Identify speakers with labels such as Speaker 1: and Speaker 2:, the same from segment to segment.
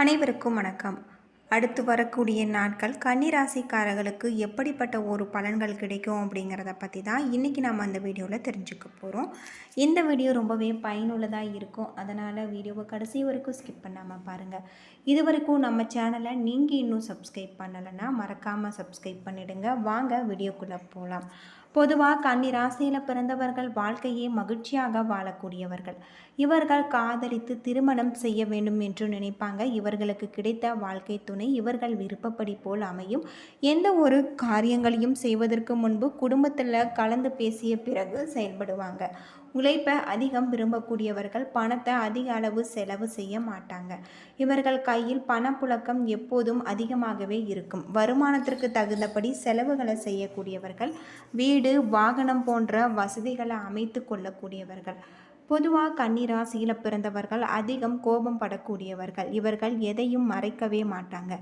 Speaker 1: அனைவருக்கும் வணக்கம். அடுத்து வரக்கூடிய நாட்கள் கன்னிராசிக்காரர்களுக்கு எப்படிப்பட்ட ஒரு பலன்கள் கிடைக்கும் அப்படிங்கிறத பற்றி தான் இன்றைக்கி நம்ம அந்த வீடியோவில் தெரிஞ்சுக்க போகிறோம் இந்த வீடியோ ரொம்பவே பயனுள்ளதாக இருக்கும். அதனால் வீடியோவை கடைசி வரைக்கும் ஸ்கிப் பண்ணாமல் பாருங்கள் இது வரைக்கும் நம்ம சேனலை நீங்கள் இன்னும் சப்ஸ்கிரைப் பண்ணலைன்னா மறக்காமல் சப்ஸ்கிரைப் பண்ணிவிடுங்க வாங்க வீடியோக்குள்ளே போகலாம் பொதுவாக கன்னி ராசியில் பிறந்தவர்கள் வாழ்க்கையை மகிழ்ச்சியாக வாழக்கூடியவர்கள். இவர்கள் காதலித்து திருமணம் செய்ய வேண்டும் என்று நினைப்பாங்க. இவர்களுக்கு கிடைத்த வாழ்க்கை துணை இவர்கள் விருப்பப்படி போல் அமையும். எந்த ஒரு காரியங்களையும் செய்வதற்கு முன்பு குடும்பத்தில் கலந்து பேசிய பிறகு செயல்படுவாங்க. உழைப்பை அதிகம் விரும்பக்கூடியவர்கள் பணத்தை அதிக அளவு செலவு செய்ய மாட்டாங்க. இவர்கள் கையில் பணப்புழக்கம் எப்போதும் அதிகமாகவே இருக்கும். வருமானத்திற்கு தகுந்தபடி செலவுகளை செய்யக்கூடியவர்கள் வீடு வாகனம் போன்ற வசதிகளை அமைத்து கொள்ளக்கூடியவர்கள். பொதுவாக கன்னிராசியில் பிறந்தவர்கள் அதிகம் கோபம் படக்கூடியவர்கள். இவர்கள் எதையும் மறைக்கவே மாட்டாங்க.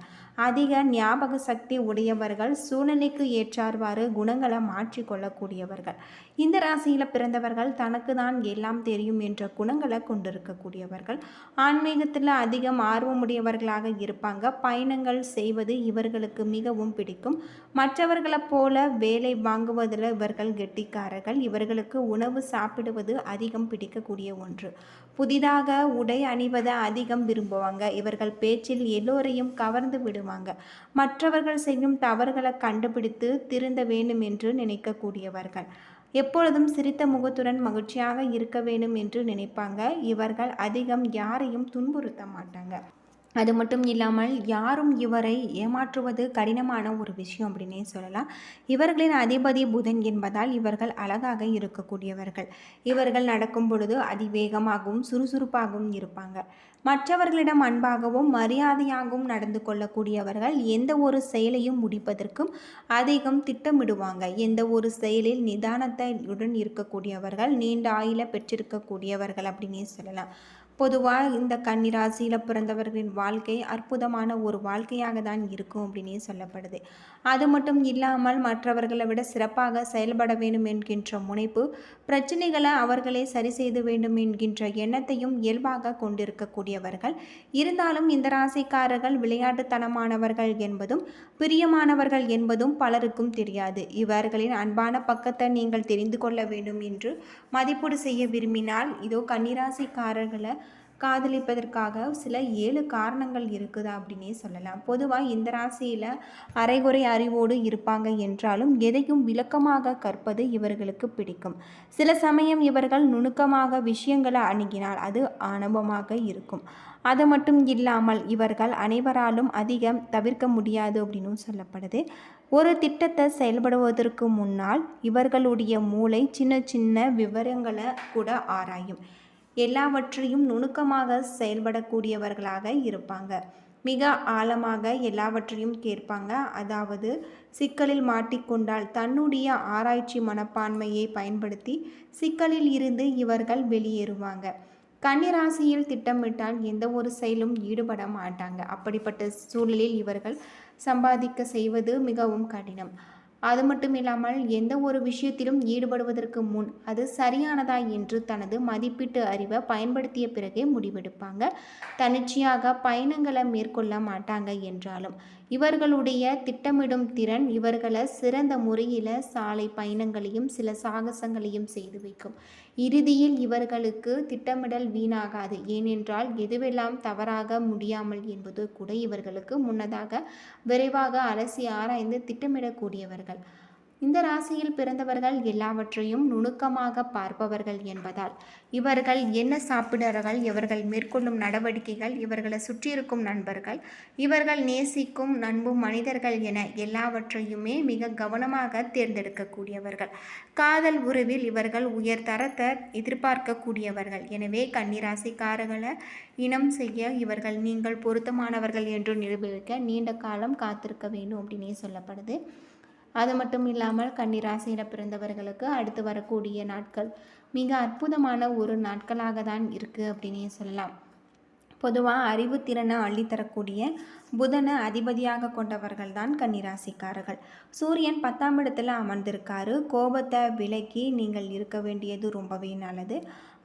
Speaker 1: அதிக ஞாபக சக்தி உடையவர்கள் சூழ்நிலைக்கு ஏற்றார்வாறு குணங்களை மாற்றி கொள்ளக்கூடியவர்கள். இந்த ராசியில் பிறந்தவர்கள் தனக்கு தான் எல்லாம் தெரியும் என்ற குணங்களை கொண்டிருக்கக்கூடியவர்கள். ஆன்மீகத்தில் அதிகம் ஆர்வமுடையவர்களாக இருப்பாங்க. பயணங்கள் செய்வது இவர்களுக்கு மிகவும் பிடிக்கும். மற்றவர்களைப் போல வேலை வாங்குவதில் இவர்கள் கெட்டிக்காரர்கள். இவர்களுக்கு உணவு சாப்பிடுவது அதிகம் பிடிக்கும். பிடிக்கக்கூடிய ஒன்று. புதிதாக உடை அணிவதை அதிகம் விரும்புவாங்க. இவர்கள் பேச்சில் எல்லோரையும் கவர்ந்து விடுவாங்க. மற்றவர்கள் செய்யும் தவறுகளை கண்டுபிடித்து திருந்த வேண்டும் என்று நினைக்கக்கூடியவர்கள். எப்பொழுதும் சிரித்த முகத்துடன் மகிழ்ச்சியாக இருக்க வேண்டும் என்று நினைப்பாங்க. இவர்கள் அதிகம் யாரையும் துன்புறுத்த மாட்டாங்க. அது மட்டும் இல்லாமல் யாரும் இவரை ஏமாற்றுவது கடினமான ஒரு விஷயம் அப்படின்னே சொல்லலாம். இவர்களின் அதிபதி புதன் என்பதால் இவர்கள் அழகாக இருக்கக்கூடியவர்கள். இவர்கள் நடக்கும் பொழுது அதிவேகமாகவும் சுறுசுறுப்பாகவும் இருப்பாங்க. மற்றவர்களிடம் அன்பாகவும் மரியாதையாகவும் நடந்து கொள்ளக்கூடியவர்கள் எந்த ஒரு செயலையும் முடிப்பதற்கும் அதிகம் திட்டமிடுவாங்க. எந்த ஒரு செயலில் நிதானத்துடன் இருக்கக்கூடியவர்கள் நீண்ட ஆயில பெற்றிருக்கக்கூடியவர்கள் அப்படின்னே சொல்லலாம். பொதுவாக இந்த கன்னிராசியில் பிறந்தவர்களின் வாழ்க்கை அற்புதமான ஒரு வாழ்க்கையாக தான் இருக்கும் அப்படின்னே சொல்லப்படுது. அது மட்டும் இல்லாமல் மற்றவர்களை விட சிறப்பாக செயல்பட வேண்டும் என்கின்ற முனைப்பு பிரச்சனைகளை அவர்களே சரி செய்து வேண்டும் என்கின்ற எண்ணத்தையும் இயல்பாக கொண்டிருக்கக்கூடியவர்கள். இருந்தாலும் இந்த ராசிக்காரர்கள் விளையாட்டுத்தனமானவர்கள் என்பதும் பிரியமானவர்கள் என்பதும் பலருக்கும் தெரியாது. இவர்களின் அன்பான பக்கத்தை நீங்கள் தெரிந்து கொள்ள வேண்டும் என்று மதிப்பீடு செய்ய விரும்பினால் இதோ கன்னிராசிக்காரர்களை காதலிப்பதற்காக சில ஏழு காரணங்கள் இருக்குது அப்படின்னே சொல்லலாம். பொதுவாக இந்த ராசியில் அரைகுறை அறிவோடு இருப்பாங்க என்றாலும் எதையும் விளக்கமாக கற்பது இவர்களுக்கு பிடிக்கும். சில சமயம் இவர்கள் நுணுக்கமாக விஷயங்களை அணுகினால் அது ஆணவமாக இருக்கும். அது மட்டும் இல்லாமல் இவர்கள் அனைவராலும் அதிகம் தவிர்க்க முடியாது அப்படின்னு சொல்லப்படுது. ஒரு திட்டத்தை செயல்படுவதற்கு முன்னால் இவர்களுடைய மூளை சின்ன சின்ன விவரங்களை கூட ஆராயும். எல்லாவற்றையும் நுணுக்கமாக செயல்படக்கூடியவர்களாக இருப்பாங்க. மிக ஆழமாக எல்லாவற்றையும் கேட்பாங்க. அதாவது சிக்கலில் மாட்டிக்கொண்டால் தன்னுடைய ஆராய்ச்சி மனப்பான்மையை பயன்படுத்தி சிக்கலில் இருந்து இவர்கள் வெளியேறுவாங்க. கன்னிராசியில் திட்டமிட்டால் எந்த ஒரு செயலும் ஈடுபட மாட்டாங்க. அப்படிப்பட்ட சூழலில் இவர்கள் சம்பாதிக்க செய்வது மிகவும் கடினம். அது மட்டும் இல்லாமல் எந்த ஒரு விஷயத்திலும் ஈடுபடுவதற்கு முன் அது சரியானதா என்று தனது மதிப்பீட்டு அறிவை பயன்படுத்திய பிறகே முடிவெடுப்பாங்க. தனிச்சையாக பயணங்களை மேற்கொள்ள மாட்டாங்க என்றாலும். இவர்களுடைய திட்டமிடும் திறன் இவர்களை சிறந்த முறையில் சாலை பயணங்களையும் சில சாகசங்களையும் செய்து வைக்கும். இறுதியில் இவர்களுக்கு திட்டமிடல் வீணாகாது. ஏனென்றால் எதுவெல்லாம் தவறாக முடியாமல் என்பது கூட இவர்களுக்கு முன்னதாக விரைவாக அலசி ஆராய்ந்து திட்டமிடக்கூடியவர்கள். இந்த ராசியில் பிறந்தவர்கள் எல்லாவற்றையும் நுணுக்கமாக பார்ப்பவர்கள் என்பதால் இவர்கள் என்ன சாப்பிடுறார்கள் இவர்கள் மேற்கொள்ளும் நடவடிக்கைகள் இவர்களை சுற்றியிருக்கும் நண்பர்கள் இவர்கள் நேசிக்கும் நண்பும் மனிதர்கள் என எல்லாவற்றையுமே மிக கவனமாக தேர்ந்தெடுக்கக்கூடியவர்கள். காதல் உறவில் இவர்கள் உயர் தரத்தை எதிர்பார்க்கக்கூடியவர்கள். எனவே கன்னிராசிக்காரர்களை இனம் செய்ய இவர்கள் நீங்கள் பொருத்தமானவர்கள் என்று நிரூபிக்க நீண்ட காலம் காத்திருக்க வேண்டும் அப்படின்னே சொல்லப்படுது. அது மட்டும் இல்லாமல் கன்னிராசியில் பிறந்தவர்களுக்கு அடுத்து வரக்கூடிய நாட்கள் மிக அற்புதமான ஒரு நாட்களாக தான் இருக்குது அப்படின்னே சொல்லலாம். பொதுவாக அறிவுத்திறனை அள்ளித்தரக்கூடிய புதனை அதிபதியாக கொண்டவர்கள் தான் கன்னிராசிக்காரர்கள். சூரியன் பத்தாம் இடத்துல அமர்ந்திருக்காரு. கோபத்தை விலக்கி நீங்கள் இருக்க வேண்டியது ரொம்பவே நல்லது.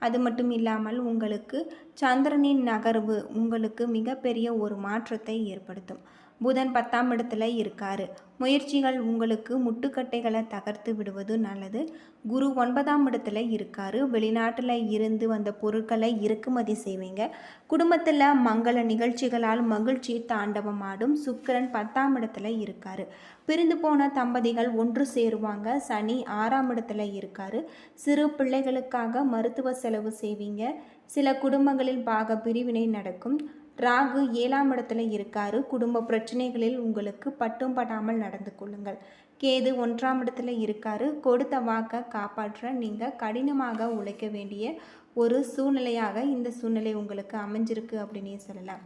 Speaker 1: அது மட்டும் இல்லாமல் உங்களுக்கு சந்திரனின் நகர்வு உங்களுக்கு மிகப்பெரிய ஒரு மாற்றத்தை ஏற்படுத்தும். புதன் பத்தாம் இடத்துல இருக்காரு. முயற்சிகள் உங்களுக்கு முட்டுக்கட்டைகளை தகர்த்து விடுவது நல்லது. குரு ஒன்பதாம் இடத்துல இருக்காரு. வெளிநாட்டில் இருந்து வந்த பொருட்களை இறக்குமதி செய்வீங்க. குடும்பத்தில் மங்கள நிகழ்ச்சிகளால் மகிழ்ச்சி தாண்டவமாடும் சுக்கிரன் பத்தாம் இடத்துல இருக்காரு. பிரிந்து போன தம்பதிகள் ஒன்று சேருவாங்க. சனி ஆறாம் இடத்துல இருக்காரு. சிறு பிள்ளைகளுக்காக மருத்துவ செலவு செய்வீங்க. சில குடும்பங்களில் பாக பிரிவினை நடக்கும். ராகு ஏழாம் இடத்துல இருக்காரு. குடும்ப பிரச்சனைகளில் உங்களுக்கு பட்டும் படாமல் நடந்து கொள்ளுங்கள். கேது ஒன்றாம் இடத்துல இருக்காரு. கொடுத்த வாக்கை காப்பாற்ற நீங்கள் கடினமாக உழைக்க வேண்டிய ஒரு சூழ்நிலையாக இந்த சூழ்நிலை உங்களுக்கு அமைஞ்சிருக்கு அப்படின்னே சொல்லலாம்.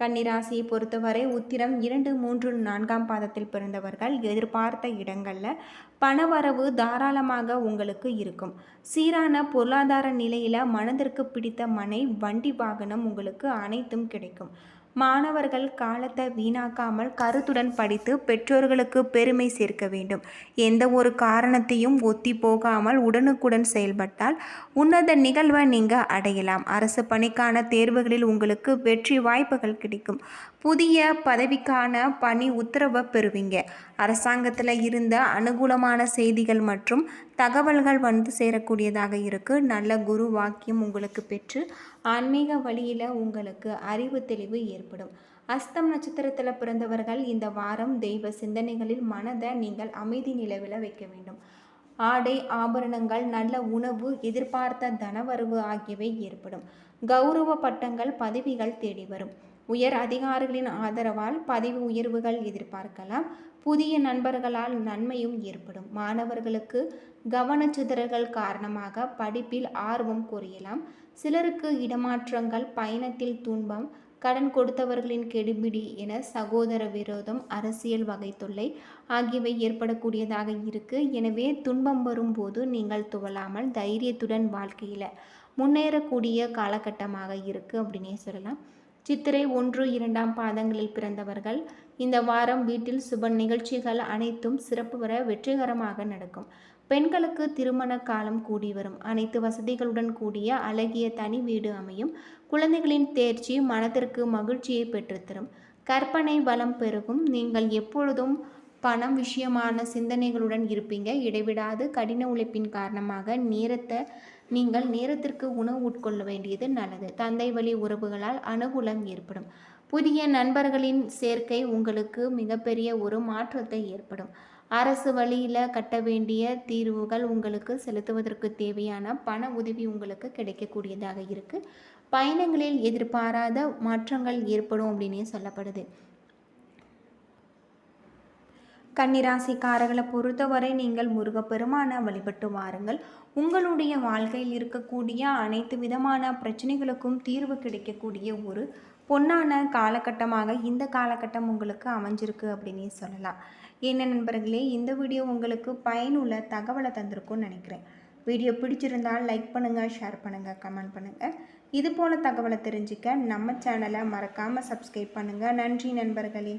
Speaker 1: கன்னிராசியை பொறுத்தவரை உத்திரம் இரண்டு மூன்று நான்காம் பாதத்தில் பிறந்தவர்கள். எதிர்பார்த்த இடங்களில் பணவரவு தாராளமாக உங்களுக்கு இருக்கும். சீரான பொருளாதார நிலையில் மனதிற்கு பிடித்த மனை வண்டி வாகனம் உங்களுக்கு அனைத்தும் கிடைக்கும். மாணவர்கள் காலத்தை வீணாக்காமல் கருத்துடன் படித்து பெற்றோர்களுக்கு பெருமை சேர்க்க வேண்டும். எந்த ஒரு காரணத்தையும் ஒத்தி போகாமல் உடனுக்குடன் செயல்பட்டால் உன்னத நிகழ்வை நீங்கள் அடையலாம். அரசு பணிக்கான தேர்வுகளில் உங்களுக்கு வெற்றி வாய்ப்புகள் கிடைக்கும். புதிய பதவிக்கான பணி உத்தரவை பெறுவீங்க. அரசாங்கத்தில் இருந்த அனுகூலமான செய்திகள் மற்றும் தகவல்கள் வந்து சேரக்கூடியதாக இருக்குது நல்ல குரு வாக்கியம் உங்களுக்கு பெற்று ஆன்மீக வழியில் உங்களுக்கு அறிவு தெளிவு ஏற்படும். அஸ்தம் நட்சத்திரத்தில் பிறந்தவர்கள் இந்த வாரம் தெய்வ சிந்தனைகளில் மனதை நீங்கள் அமைதி நிலவில் வைக்க வேண்டும். ஆடை ஆபரணங்கள் நல்ல உணவு எதிர்பார்த்த தனவரவு ஆகியவை ஏற்படும். கௌரவ பட்டங்கள் பதவிகள் தேடி வரும். உயர் அதிகாரிகளின் ஆதரவால் பதவி உயர்வுகள் எதிர்பார்க்கலாம். புதிய நண்பர்களால் நன்மையும் ஏற்படும். மாணவர்களுக்கு கவனச்சிதறல்கள் காரணமாக படிப்பில் ஆர்வம் குறையலாம். சிலருக்கு இடமாற்றங்கள் பயணத்தில் துன்பம் கடன் கொடுத்தவர்களின் கெடுபிடி என சகோதர விரோதம் அரசியல் வகை தொல்லை ஆகியவை ஏற்படக்கூடியதாக இருக்கு. எனவே துன்பம் வரும்போது நீங்கள் துவலாமல் தைரியத்துடன் வாழ்க்கையில் முன்னேறக்கூடிய காலகட்டமாக இருக்குது அப்படின்னே சொல்லலாம். சித்திரை ஒன்று இரண்டாம் பாதங்களில் பிறந்தவர்கள். இந்த வாரம் வீட்டில் சுப நிகழ்ச்சிகள் அனைத்தும் சிறப்பு வர வெற்றிகரமாக நடக்கும். பெண்களுக்கு திருமண காலம் கூடி வரும். அனைத்து வசதிகளுடன் கூடிய அழகிய தனி வீடு அமையும். குழந்தைகளின் தேர்ச்சி மனதிற்கு மகிழ்ச்சியை பெற்றுத்தரும். கற்பனை பலம் பெருகும். நீங்கள் எப்பொழுதும் பணம் விஷயமான சிந்தனைகளுடன் இருப்பீங்க. இடைவிடாது. கடின உழைப்பின் காரணமாக நேரத்தை நீங்கள் நேரத்திற்கு உணவு உட்கொள்ள வேண்டியது நல்லது. தந்தை வழி உறவுகளால் அனுகூலம் ஏற்படும். புதிய நண்பர்களின் சேர்க்கை உங்களுக்கு மிகப்பெரிய ஒரு மாற்றத்தை ஏற்படும். அரசு வழியில் கட்ட வேண்டிய தீர்வுகள் உங்களுக்கு செலுத்துவதற்கு தேவையான பண உதவி உங்களுக்கு கிடைக்கக்கூடியதாக இருக்குது பயணங்களில் எதிர்பாராத மாற்றங்கள் ஏற்படும் அப்படின்னே சொல்லப்படுது. கன்னிராசிக்காரர்களை பொறுத்தவரை நீங்கள் முருகப்பெருமான வழிபட்டு வாருங்கள். உங்களுடைய வாழ்க்கையில் இருக்கக்கூடிய அனைத்து விதமான பிரச்சனைகளுக்கும் தீர்வு கிடைக்கக்கூடிய ஒரு பொன்னான காலகட்டமாக இந்த காலகட்டம் உங்களுக்கு அமைஞ்சிருக்கு அப்படின்னே சொல்லலாம். என்ன நண்பர்களே இந்த வீடியோ உங்களுக்கு பயனுள்ள தகவலை தந்திருக்கும்னு நினைக்கிறேன். வீடியோ பிடிச்சிருந்தால் லைக் பண்ணுங்கள் ஷேர் பண்ணுங்கள் கமெண்ட் பண்ணுங்கள் இது போல் தகவலை தெரிஞ்சுக்க நம்ம சேனலை மறக்காமல் சப்ஸ்கிரைப் பண்ணுங்கள் நன்றி நண்பர்களே.